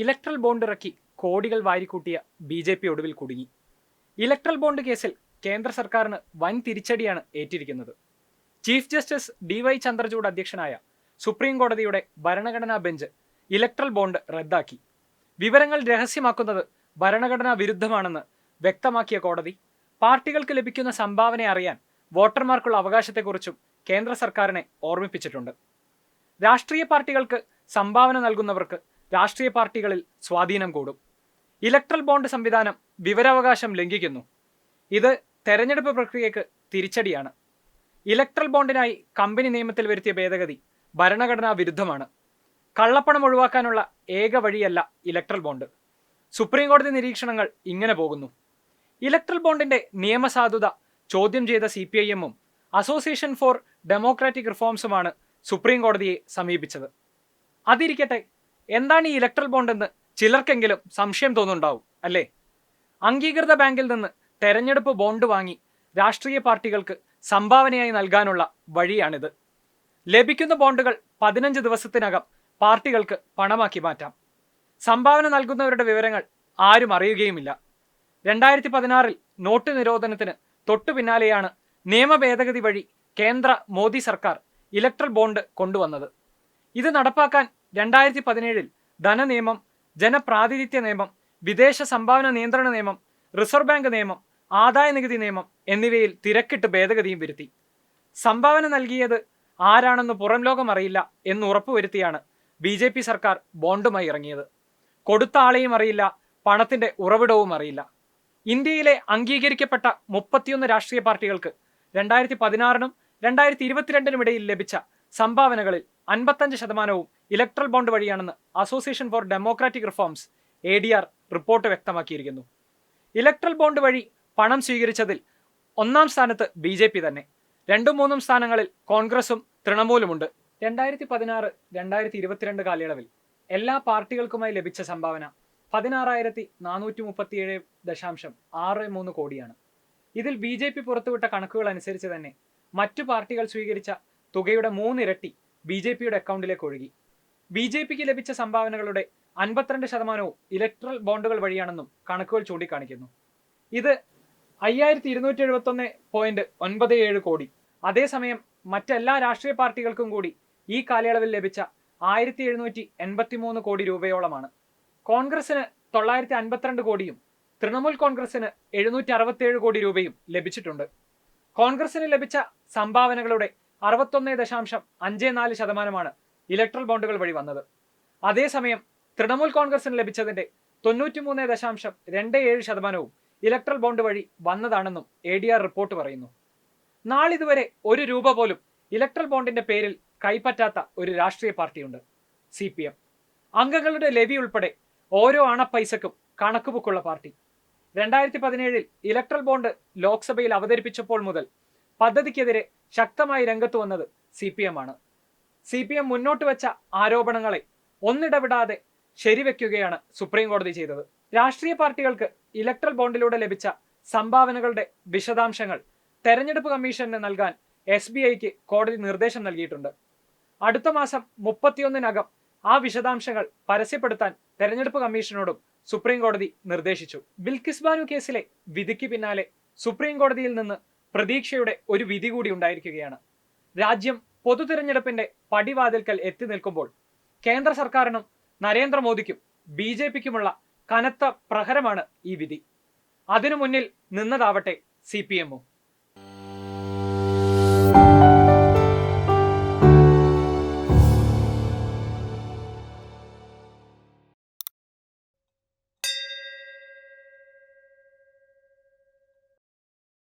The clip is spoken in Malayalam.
ഇലക്ട്രൽ ബോണ്ട് ഇറക്കി കോടികൾ വാരിക്കൂട്ടിയ ബി ജെ പി ഒടുവിൽ കുടുങ്ങി. ഇലക്ട്രൽ ബോണ്ട് കേസിൽ കേന്ദ്ര സർക്കാരിന് വൻ തിരിച്ചടിയാണ് ഏറ്റിരിക്കുന്നത്. Chief justice D Y Chandrachud അധ്യക്ഷനായ സുപ്രീം കോടതിയുടെ ഭരണഘടനാ ബെഞ്ച് ഇലക്ട്രൽ ബോണ്ട് റദ്ദാക്കി. വിവരങ്ങൾ രഹസ്യമാക്കുന്നത് ഭരണഘടനാ വിരുദ്ധമാണെന്ന് വ്യക്തമാക്കിയ കോടതി പാർട്ടികൾക്ക് ലഭിക്കുന്ന സംഭാവന അറിയാൻ വോട്ടർമാർക്കുള്ള അവകാശത്തെക്കുറിച്ചും കേന്ദ്ര സർക്കാരിനെ ഓർമ്മിപ്പിച്ചിട്ടുണ്ട്. രാഷ്ട്രീയ പാർട്ടികൾക്ക് സംഭാവന നൽകുന്നവർക്ക് രാഷ്ട്രീയ പാർട്ടികളിൽ സ്വാധീനം കൂടും. ഇലക്ട്രൽ ബോണ്ട് സംവിധാനം വിവരാവകാശം ലംഘിക്കുന്നു. ഇത് തെരഞ്ഞെടുപ്പ് പ്രക്രിയയ്ക്ക് തിരിച്ചടിയാണ്. ഇലക്ട്രൽ ബോണ്ടിനായി കമ്പനി നിയമത്തിൽ വരുത്തിയ ഭേദഗതി ഭരണഘടനാ വിരുദ്ധമാണ്. കള്ളപ്പണം ഒഴിവാക്കാനുള്ള ഏക വഴിയല്ല ഇലക്ട്രൽ ബോണ്ട്. സുപ്രീം കോടതി നിരീക്ഷണങ്ങൾ ഇങ്ങനെ പോകുന്നു. ഇലക്ട്രൽ ബോണ്ടിന്റെ നിയമസാധുത ചോദ്യം ചെയ്ത C P association for democratic റിഫോംസുമാണ് supreme കോടതിയെ സമീപിച്ചത്. അതിരിക്കട്ടെ എന്താണ് ഈ ഇലക്ട്രൽ ബോണ്ട് എന്ന് ചിലർക്കെങ്കിലും സംശയം തോന്നുന്നുണ്ടാവും അല്ലേ? അംഗീകൃത ബാങ്കിൽ നിന്ന് തെരഞ്ഞെടുപ്പ് ബോണ്ട് വാങ്ങി രാഷ്ട്രീയ പാർട്ടികൾക്ക് സംഭാവനയായി നൽകാനുള്ള വഴിയാണിത്. ലഭിക്കുന്ന ബോണ്ടുകൾ പതിനഞ്ച് ദിവസത്തിനകം പാർട്ടികൾക്ക് പണമാക്കി മാറ്റാം. സംഭാവന നൽകുന്നവരുടെ വിവരങ്ങൾ ആരും അറിയുകയുമില്ല. രണ്ടായിരത്തി പതിനാറിൽ നോട്ട് നിരോധനത്തിന് തൊട്ടു പിന്നാലെയാണ് നിയമ ഭേദഗതി വഴി കേന്ദ്ര മോദി സർക്കാർ ഇലക്ട്രൽ ബോണ്ട് കൊണ്ടുവന്നത്. ഇത് നടപ്പാക്കാൻ രണ്ടായിരത്തി പതിനേഴിൽ ധനനിയമം ജനപ്രാതിനിധ്യ നിയമം വിദേശ സംഭാവന നിയന്ത്രണ നിയമം റിസർവ് ബാങ്ക് നിയമം ആദായ നികുതി നിയമം എന്നിവയിൽ തിരക്കിട്ട് ഭേദഗതിയും വരുത്തി. സംഭാവന നൽകിയത് ആരാണെന്ന് പുറം ലോകം അറിയില്ല എന്ന് ഉറപ്പുവരുത്തിയാണ് ബി ജെ പി സർക്കാർ ബോണ്ടുമായി ഇറങ്ങിയത്. കൊടുത്ത ആളെയും അറിയില്ല പണത്തിന്റെ ഉറവിടവും അറിയില്ല. ഇന്ത്യയിലെ അംഗീകരിക്കപ്പെട്ട മുപ്പത്തിയൊന്ന് രാഷ്ട്രീയ പാർട്ടികൾക്ക് രണ്ടായിരത്തി പതിനാറിനും രണ്ടായിരത്തി ഇരുപത്തിരണ്ടിനും ഇടയിൽ ലഭിച്ച സംഭാവനകളിൽ അൻപത്തഞ്ച് ശതമാനവും electoral bond വഴിയാണെന്ന് association for democratic reforms A D R report വ്യക്തമാക്കിയിരിക്കുന്നു. Electoral bond വഴി പണം സ്വീകരിച്ചതിൽ ഒന്നാം സ്ഥാനത്ത് ബി ജെ പി തന്നെ. രണ്ടും മൂന്നും സ്ഥാനങ്ങളിൽ കോൺഗ്രസും തൃണമൂലുമുണ്ട്. രണ്ടായിരത്തി പതിനാറ് രണ്ടായിരത്തി ഇരുപത്തിരണ്ട് കാലയളവിൽ എല്ലാ പാർട്ടികൾക്കുമായി ലഭിച്ച സംഭാവന പതിനാറായിരത്തി നാനൂറ്റി മുപ്പത്തിയേഴ് ദശാംശം ആറ് മൂന്ന് കോടിയാണ്. ഇതിൽ ബി ജെ പി പുറത്തുവിട്ട കണക്കുകൾ അനുസരിച്ച് തന്നെ മറ്റു പാർട്ടികൾ സ്വീകരിച്ച തുകയുടെ മൂന്നിരട്ടി ബി ജെ പിയുടെ അക്കൗണ്ടിലേക്ക് ഒഴുകി. ബി ജെ പിക്ക് ലഭിച്ച സംഭാവനകളുടെ അൻപത്തിരണ്ട് ശതമാനവും ഇലക്ട്രൽ ബോണ്ടുകൾ വഴിയാണെന്നും കണക്കുകൾ ചൂണ്ടിക്കാണിക്കുന്നു. ഇത് അയ്യായിരത്തി ഇരുന്നൂറ്റി എഴുപത്തൊന്ന് പോയിന്റ് ഒൻപത് ഏഴ് കോടി. അതേസമയം മറ്റെല്ലാ രാഷ്ട്രീയ പാർട്ടികൾക്കും കൂടി ഈ കാലയളവിൽ ലഭിച്ച ആയിരത്തി എഴുന്നൂറ്റി എൺപത്തി മൂന്ന് കോടി രൂപയോളമാണ്. കോൺഗ്രസിന് തൊള്ളായിരത്തി അൻപത്തിരണ്ട് കോടിയും തൃണമൂൽ കോൺഗ്രസിന് എഴുന്നൂറ്റി അറുപത്തിയേഴ് കോടി രൂപയും ലഭിച്ചിട്ടുണ്ട്. കോൺഗ്രസിന് ലഭിച്ച സംഭാവനകളുടെ അറുപത്തൊന്ന് ദശാംശം അഞ്ച് നാല് ശതമാനമാണ് ഇലക്ട്രൽ ബോണ്ടുകൾ വഴി വന്നത്. അതേസമയം തൃണമൂൽ കോൺഗ്രസിന് ലഭിച്ചതിന്റെ തൊണ്ണൂറ്റിമൂന്ന് ദശാംശം രണ്ട് ഏഴ് ശതമാനവും ഇലക്ട്രൽ ബോണ്ട് വഴി വന്നതാണെന്നും എ ഡി ആർ റിപ്പോർട്ട് പറയുന്നു. നാളിതുവരെ ഒരു രൂപ പോലും ഇലക്ട്രൽ ബോണ്ടിന്റെ പേരിൽ കൈപ്പറ്റാത്ത ഒരു രാഷ്ട്രീയ പാർട്ടിയുണ്ട് സി പി എം അംഗങ്ങളുടെ ലെവി ഉൾപ്പെടെ ഓരോ അണപ്പൈസക്കും കണക്കുബുക്കുള്ള പാർട്ടി. രണ്ടായിരത്തി പതിനേഴിൽ ഇലക്ട്രൽ ബോണ്ട് ലോക്സഭയിൽ അവതരിപ്പിച്ചപ്പോൾ മുതൽ പദ്ധതിക്കെതിരെ ശക്തമായി രംഗത്ത് വന്നത് സി പി എം ആണ്. സി പി എം മുന്നോട്ട് വെച്ച ആരോപണങ്ങളെ ഒന്നിടവിടാതെ ശരിവെക്കുകയാണ് സുപ്രീം കോടതി ചെയ്തത്. രാഷ്ട്രീയ പാർട്ടികൾക്ക് ഇലക്ട്രൽ ബോണ്ടിലൂടെ ലഭിച്ച സംഭാവനകളുടെ വിശദാംശങ്ങൾ തെരഞ്ഞെടുപ്പ് കമ്മീഷന് നൽകാൻ എസ് ബി ഐക്ക് കോടതി നിർദ്ദേശം നൽകിയിട്ടുണ്ട്. അടുത്ത മാസം മുപ്പത്തിയൊന്നിനകം ആ വിശദാംശങ്ങൾ പരസ്യപ്പെടുത്താൻ തെരഞ്ഞെടുപ്പ് കമ്മീഷനോടും സുപ്രീം കോടതി നിർദ്ദേശിച്ചു. ബിൽകിസ്ബാനു കേസിലെ വിധിക്ക് പിന്നാലെ സുപ്രീം കോടതിയിൽ നിന്ന് പ്രതീക്ഷയുടെ ഒരു വിധി കൂടി ഉണ്ടായിരിക്കുകയാണ്. രാജ്യം പൊതു തിരഞ്ഞെടുപ്പിന്റെ പടിവാതിൽക്കൽ എത്തി നിൽക്കുമ്പോൾ കേന്ദ്ര സർക്കാരിനും നരേന്ദ്രമോദിക്കും ബി ജെ പിക്കുമുള്ള കനത്ത പ്രഹരമാണ് ഈ വിധി. അതിനു മുന്നിൽ നിന്നതാവട്ടെ സി പി എമ്മും.